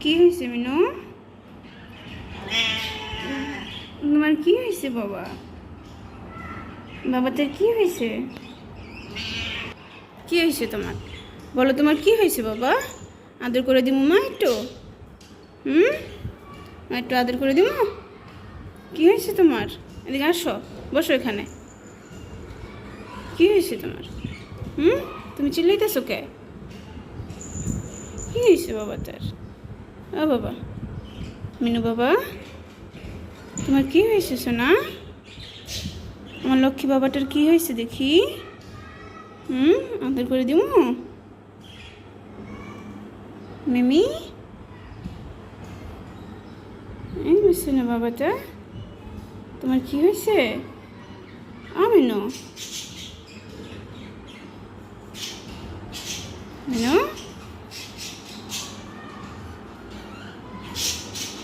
কি হয়েছে মিনু? তোমার কি হয়েছে বাবা? বাবা তোর কি হয়েছে কি হয়েছে তোমার? বলো তোমার কি হয়েছে বাবা? আদর করে দিব মা একটু। হুম? একটু আদর করে দিব কি হয়েছে তোমার? এদিকে আসো, বসো এখানে। কি হয়েছে তোমার? হুম? তুমি চিল্লাইতেছো কে? কি হয়েছে বাবা তার ও বাবা। মিনু বাবা, তোমার কি হয়েছে সোনা? আমার লক্ষ্মী বাবাটার কি হয়েছে দেখি। হুম, আদর করে দিব মিমি? এই বুঝছে না বাবাটা, তোমার কি হয়েছে? আমিনো মিনু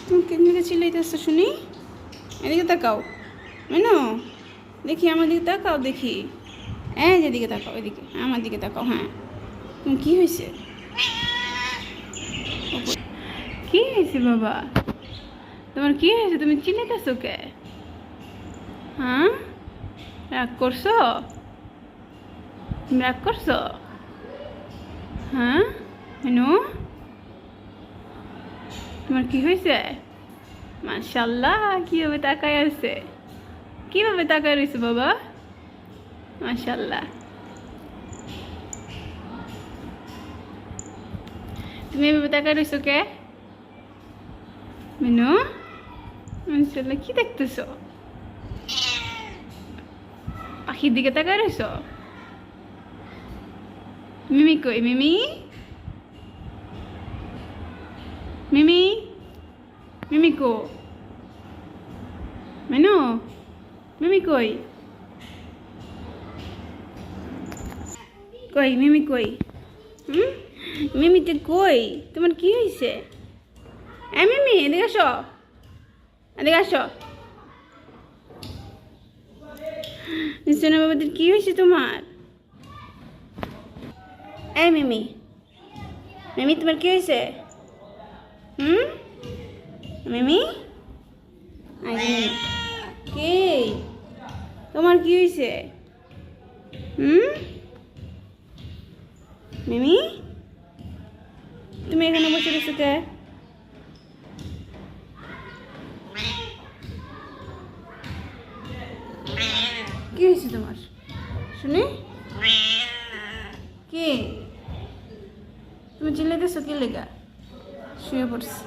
তুমি কেন দিকে চিল্লাইতেছো শুনি? এদিকে তাকাও। মিনু, দেখি আমার দিকে তাকাও দেখি। এই যেদিকে তাকাও, এদিকে, আমার দিকে তাকাও হ্যাঁ। তুমি কি হয়েছে? কি হয়েছে বাবা? তোমার কি হয়েছে? তুমি চিল্লাইতেছো কে? হ্যাঁ? রাগ করছ? তুমি রাগ করছ? হ্যাঁ? মেনু? তোমার কি হয়েছে? মাশাল্লাহ কীভাবে তাকায় আছে? কীভাবে তাকায় রয়েছে বাবা? মাশাল্লাহ তুমি এভাবে তাকায় রয়েছো কে? মেনু? মাশাল্লাহ কি দেখতেছো? পাখির দিকে তাকায় রয়েছো? মিমি কই? মিমি? মিমি? মিমি কো মেনু মিমি কই কই মিমি কই হুম? মিমিতে কই? তোমার কি হয়েছে এ মিমি, এদিকে আসো। এদিকে আসো। সোনা বাবাদের কি হয়েছে তোমার? এই মিমি মিমি, তোমার কি হয়েছে হুম? মিমি? কে? তোমার কি হয়েছে হুম? মিমি? তুমি এখানে বসে রয়েছো কে? কি হয়েছে তোমার? শুনি? কে? তুমি চিল্লাইতেছো কি লেগা? শুয়ে পড়ছি।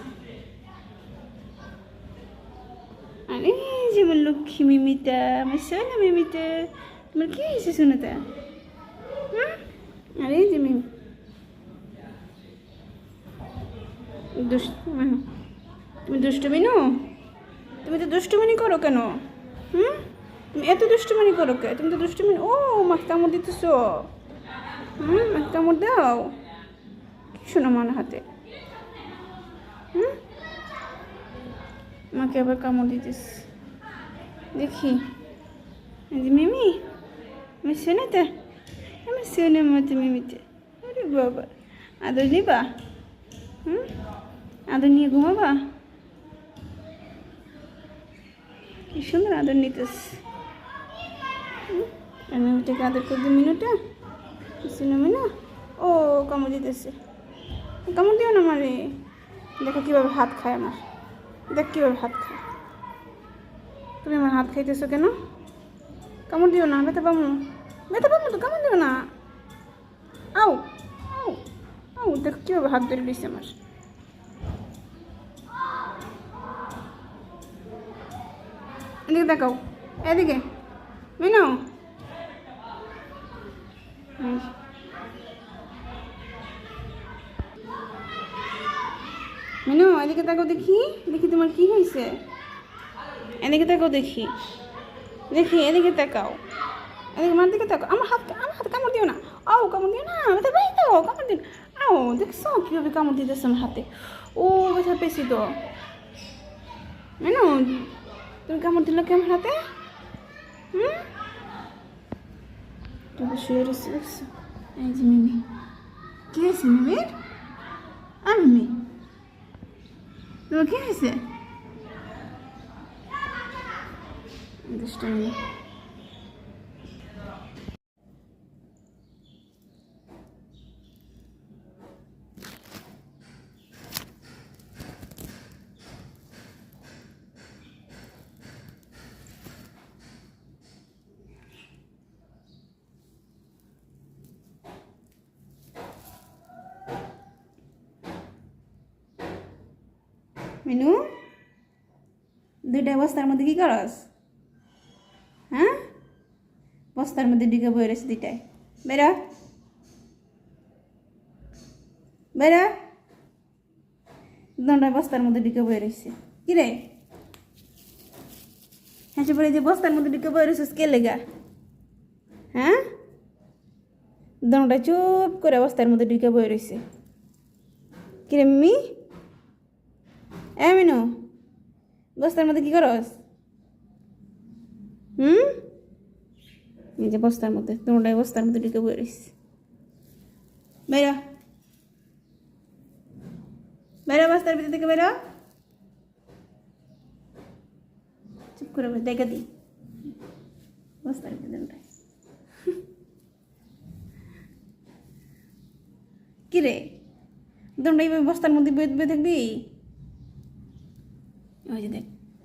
আরে যে আমার লক্ষ্মী মিমিটা, আমার সোনা মিমিটা, তোমার কি হয়েছে হুম? আরে যে মিমি। হুম। তুমি দুষ্টুমি নো তুমি তো দুষ্টুমিনি করো কেন? হুম? তুমি এত দুষ্টুমিনি করো কে? তুমি তো দুষ্টুমিনি ও মাকে কামড় দিতেছো। হুম মাকে কামড় দাও। কি শোনো মনে হাতে মাকে আবার কামড় দিতেস দেখি। মিমি আমি শোনাতে আমার শোনের মতো মিমিতে। আরে বাবা, আদর নিবা? হুম? আদর নিয়ে ঘুমাবা? কি সুন্দর আদর নিতেস মিমিটাকে আদর করে দিই মিনুটা। শুনে মিনু? ও, কামড় দিতেছে। কামড় দিও না আমারে দেখো কীভাবে হাত খায় আমার। দেখ কীভাবে হাত খায়। তুমি আমার হাত খাইতেছো কেন? কামড় দিও না বেতা পামু। বেতা পামু তো, কামড় দিও না। আও আও আও দেখো কীভাবে হাত ধরে দিচ্ছে আমার। এদিকে দেখাও এদিকে। মিনু মিনু, এদিকে তাকাও দেখি দেখি তোমার কি হয়েছে। এদিকে তাকাও দেখি দেখি, এদিকে তাকাও। এদিকে আমার দিকে তাকাও। আমার হাত আমার হাত কামড় দিও না। আও কামড় দিও না, ব্যথা পাই তো কামড় দিও। আও দেখছ কীভাবে কামড় দিতেছে আমার হাতে? ও, ব্যথা পেয়েছি তো। মিনু, তুমি কামড় দিল কেমন হাতে? হুম? এই যে মিমি। কি হয়েছে মিমির? আ মিমি। তোমার কি হয়েছে? দুষ্টুমি। মিনু? দুইটা বস্তার মধ্যে কি করস? হ্যাঁ? বস্তার মধ্যে ঢুকে বই রয়েছে দুইটায় বেরা। বেরা। দণ্ডায় বস্তার মধ্যে ঢুকে বই রয়েছে। কি রে? হ্যাঁ বলে যে বস্তার মধ্যে ঢুকে বই রয়েছিস কে লেগা? হ্যাঁ? দণ্ডায় চুপ করে বস্তার মধ্যে ঢুকে বই রয়েছে। কিরে মিমি? এ মিনু, বস্তার মধ্যে কি করস? হুম? এই যে বস্তার মধ্যে তোমরাই বস্তার মধ্যে ঢুকে বই রইস বেরো। বেরো বস্তার ভিতর থেকে বেরো। চুপ করে দেখে দি। বস্তার ভিতরে কি রে তোমরা এইভাবে বস্তার মধ্যে বেঁধে থাকবি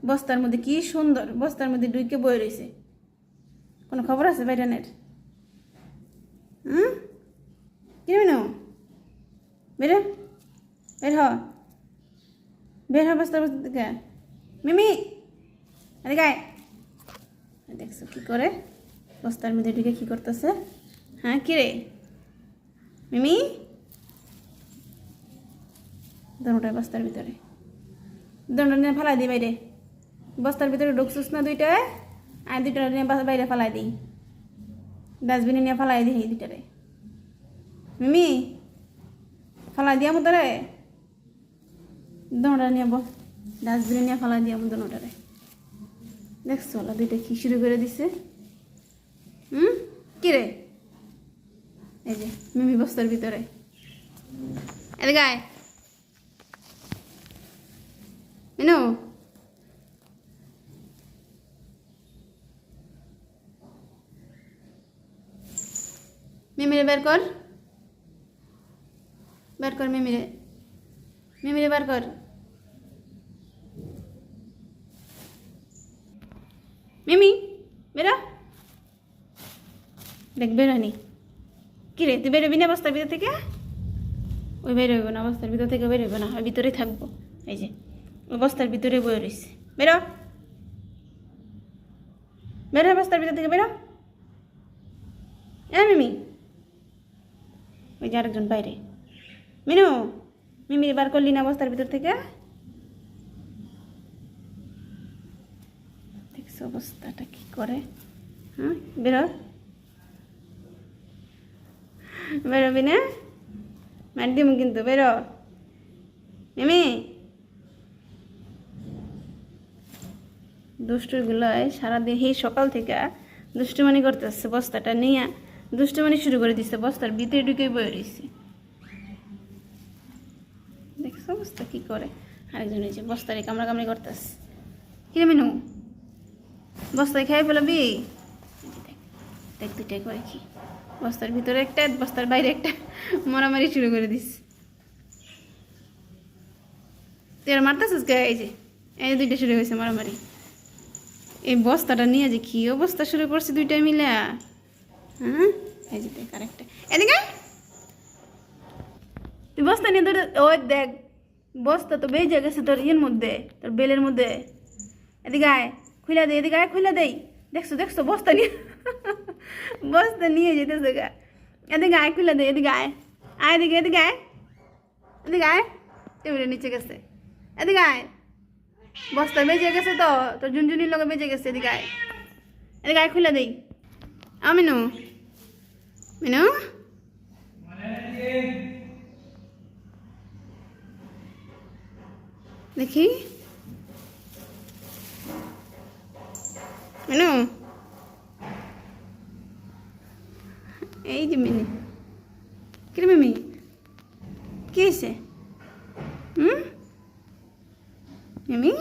বস্তার মধ্যে কি সুন্দর, বস্তার মধ্যে ডুইকে বই রয়েছে কোনো খবর আছে বাইরানের হুম? কিনবি না বের। বের হ। বের হ বস্তার থেকে। মিমি! আরে গায়ে দেখছ কি করে? বস্তার মধ্যে ঢুকে কি করতেছে? হ্যাঁ কি রে? মিমি! দোনোটাই বস্তার ভিতরে। দোনোটা নিয়ে ফেলাই দিই বাইরে। বস্তার ভিতরে ঢুকছিস না দুইটায় আর দুইটা নিয়ে বাইরে ফেলাই দিই ডাস্টবিনে নিয়ে ফেলাই দিই দুইটারে। মিমি, ফেলাই দিয়া মতরে দোনোটা নিয়ে ডাস্টবিনে নিয়ে ফেলাই দিয়া মতো দোনোটারে। দেখছ ওলা দুইটা কি শুরু করে দিছে? হুম? কি রে? এই যে, মিমি বস্তার ভিতরে। এদিকে আয় মিনু মিমিরে বের কর বের কর মিমিরে মিমিরে বের কর মিমি বেরো দেখ বেরোনি কি রে, তুই বেরোবি না বস্তার ভিতর থেকে? ওই বেরোইব না, বস্তার ভিতর থেকে বেরোইব না, ওই ভিতরেই থাকব। এই যে। বস্তার ভিতরে বয়ে রয়েছে বেরো বেরো বস্তার ভিতর থেকে বেরো এ মিমি ওই যে আরেকজন বাইরে মিনু মিমি বার করলি না বস্তার ভিতর থেকে দেখছ অবস্থাটা কি করে হ্যাঁ বেরো বেরোবি না মার দিম কিন্তু বেরো মিমি দুষ্টুগুলোয় সারাদিন এই সকাল থেকে দুষ্টুমানি করতেছে বস্তাটা নিয়ে দুষ্টুমানি শুরু করে দিচ্ছে বস্তার ভিতরে ঢুকে বয়ে রয়েছে দেখছ অবস্থা কি করে? আরেকজন যে বস্তারে কামড়া কামড়ি করতেছে। কিরে মিনু বস্তায় খেয়ে ফেলাবি? দেখ, দুটাই করে কি। বস্তার ভিতরে একটা বস্তার বাইরে একটা মারামারি শুরু করে দিস তুই আর মারতেছিস কে? এই যে এই দুইটা শুরু হয়েছে মারামারি। এই বস্তাটা নিয়ে যে কি অবস্থা শুরু করছে দুইটা মিলে? হ্যাঁ? এদিকে বস্তা নিয়ে ধরে, ওই দেখ, বস্তা তো বেজে গেছে তোর ইয়ের মধ্যে, তোর বেলের মধ্যে। এদিকে আয় খুলে দে, এদিকে আয় খুলে দেই। দেখছ দেখছ, বস্তা নিয়ে। বস্তা নিয়ে যেতেছে গা। এদিকে আয় খুলে দে, এদিকে আয়। আয় এদিকে এদিকে আয়। এদিকে আয়। টেবিলের নিচে গেছে। এদিকে আয়। বস্তা বেজে গেছে তো তোর ঝুনঝুনির লগে বেজে গেছে এদিকে আয়। এদিকে আয়, খুলে দেই। আ মিনু। মিনু? দেখি। মিনু? এই যে মিনি। কিরে মিমি? কি হয়েছে হুম? মিমি